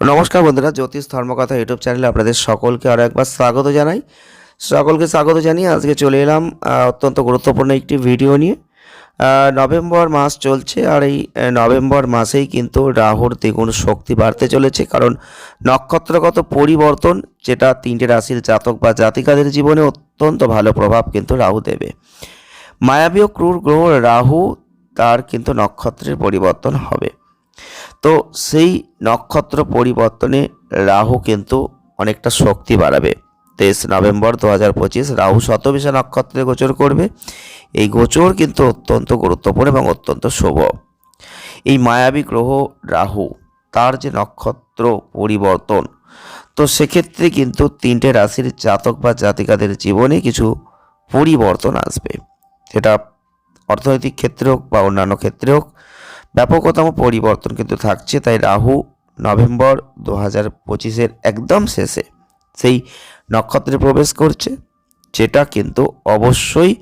নমস্কার বন্ধুরা, জ্যোতিষ ধর্মকথা ইউটিউব চ্যানেলে আপনাদের সকলকে আরও একবার স্বাগত জানাই। সকলকে স্বাগত জানিয়ে আজকে চলে এলাম অত্যন্ত গুরুত্বপূর্ণ একটি ভিডিও নিয়ে। নভেম্বর মাস চলছে আর এই নভেম্বর মাসেই কিন্তু রাহুর দ্বিগুণ শক্তি বাড়তে চলেছে কারণ নক্ষত্রগত পরিবর্তন, যেটা তিনটে রাশির জাতক বা জাতিকাদের জীবনে অত্যন্ত ভালো প্রভাব কিন্তু রাহু দেবে। মায়াবী ও ক্রূর গ্রহ রাহু, তার কিন্তু নক্ষত্রের পরিবর্তন হবে। তো সেই নক্ষত্র পরিবর্তনে রাহু কিন্তু অনেকটা শক্তি বাড়াবে। তেইশ নভেম্বর দু হাজার পঁচিশ রাহু শতবিশা নক্ষত্রে গোচর করবে। এই গোচর কিন্তু অত্যন্ত গুরুত্বপূর্ণ এবং অত্যন্ত শুভ। এই মায়াবী গ্রহ রাহু, তার যে নক্ষত্র পরিবর্তন, তো সেক্ষেত্রে কিন্তু তিনটে রাশির জাতক বা জাতিকাদের জীবনে কিছু পরিবর্তন আসবে। সেটা অর্থনৈতিক ক্ষেত্রে হোক বা অন্যান্য ক্ষেত্রে হোক ব্যাপকতম পরিবর্তন কিন্তু থাকছে, তাই রাহু নভেম্বর দু হাজার পঁচিশের একদম শেষে সেই নক্ষত্রে প্রবেশ করছে, যেটা কিন্তু অবশ্যই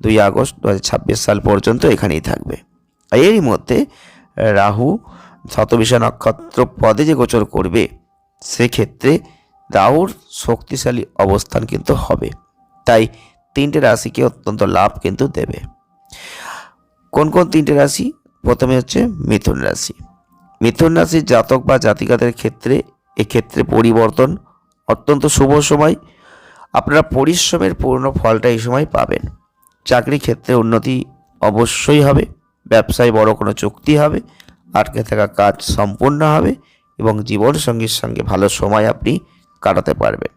দুই আগস্ট দু হাজার ছাব্বিশ সাল পর্যন্ত এখানেই থাকবে। এরই মধ্যে রাহু শতবিশা নক্ষত্র পদে যে গোচর করবে, সেক্ষেত্রে রাহুর শক্তিশালী অবস্থান কিন্তু হবে, তাই তিনটে রাশিকে অত্যন্ত লাভ কিন্তু দেবে। কোন কোন তিনটে রাশি? প্রথমে হচ্ছে মিথুন রাশি। মিথুন রাশির জাতক বা জাতিকাদের ক্ষেত্রে, এক্ষেত্রে পরিবর্তন অত্যন্ত শুভ সময়। আপনারা পরিশ্রমের পূর্ণ ফলটা এই সময় পাবেন। চাকরি ক্ষেত্রে উন্নতি অবশ্যই হবে, ব্যবসায় বড় কোনো চুক্তি হবে, আটকে থাকা কাজ সম্পূর্ণ হবে এবং জীবনসঙ্গীর সঙ্গে ভালো সময় আপনি কাটাতে পারবেন।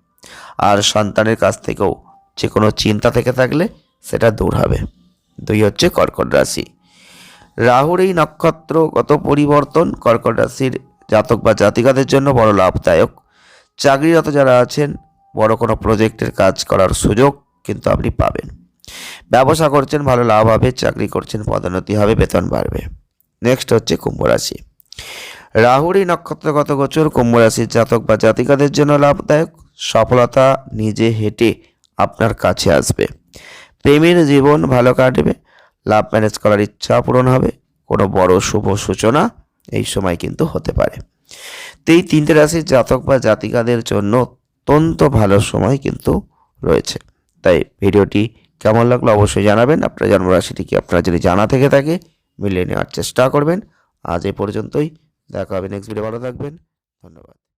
আর সন্তানের কাছ থেকেও যে কোনো চিন্তা থেকে থাকলে সেটা দূর হবে। দুই হচ্ছে কর্কট রাশি। রাহুর এই নক্ষত্রগত পরিবর্তন? কর্কট রাশির জাতক বা জাতিকাদের জন্য বড় লাভদায়ক। চাকরিরত যারা আছেন, বড় কোনো প্রজেক্টের কাজ করার সুযোগ কিন্তু আপনি পাবেন। ব্যবসা করছেন, ভালো লাভ হবে, চাকরি করছেন, পদোন্নতি হবে, বেতন বাড়বে। নেক্সট হচ্ছে কুম্ভ রাশি। রাহুর এই নক্ষত্রগত গোচর কুম্ভ রাশির জাতক বা জাতিকাদের জন্য লাভদায়ক। সফলতা নিজে হেঁটে আপনার কাছে আসবে। প্রেমের জীবন ভালো কাটবে লাভ ম্যানেজ করার ইচ্ছা পূরণ হবে। কোনো বড় শুভ সূচনা এই সময় কিন্তু হতে পারে। তো এই তিনটে রাশির জাতক বা জাতিকাদের জন্য অত্যন্ত ভালো সময় কিন্তু রয়েছে। তাই ভিডিওটি কেমন লাগল অবশ্যই জানাবেন। আপনার জন্মরাশিটি কি আপনার যদি জানা থেকে থাকে, মিলিয়ে নেওয়ার চেষ্টা করবেন। আজ এ পর্যন্তই। দেখা হবে নেক্সট ভিডিও ভালো থাকবেন। ধন্যবাদ।